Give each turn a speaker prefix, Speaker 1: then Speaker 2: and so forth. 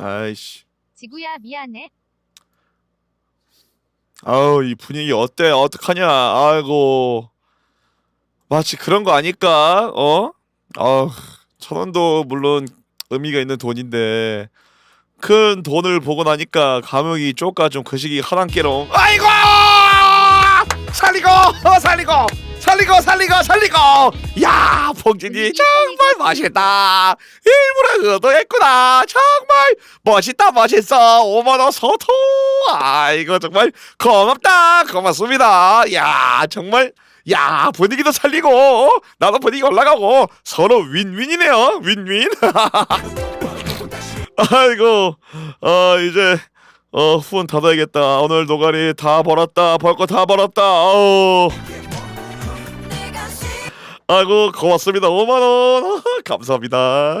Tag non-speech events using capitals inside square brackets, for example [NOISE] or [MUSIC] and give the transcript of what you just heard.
Speaker 1: 아이씨.
Speaker 2: 지구야 미안해.
Speaker 1: 아우 이 분위기 어때? 어떡하냐? 아이고 마치 그런 거 아닐까? 어? 아우 천 원도 물론 의미가 있는 돈인데 큰 돈을 보고 나니까 감옥이 쪼까 좀 그 시기 하단께로 아이고 살리고 살리고 살리고 살리고 살리고. 야 봉진이 정말 맛있다. 일부러 의도했구나. 정말 멋있다 멋있어. 5만원 소토. 아이고 정말 고맙다. 고맙습니다. 야 정말. 야 분위기도 살리고 어? 나도 분위기 올라가고. 서로 윈윈이네요. 윈윈. [LAUGHS] 아이고 어 이제 어 후원 닫아야겠다. 오늘 노가리 다 벌었다. 벌 거 다 벌었다. 아우 아이고 고맙습니다. 5만 원. [LAUGHS] 감사합니다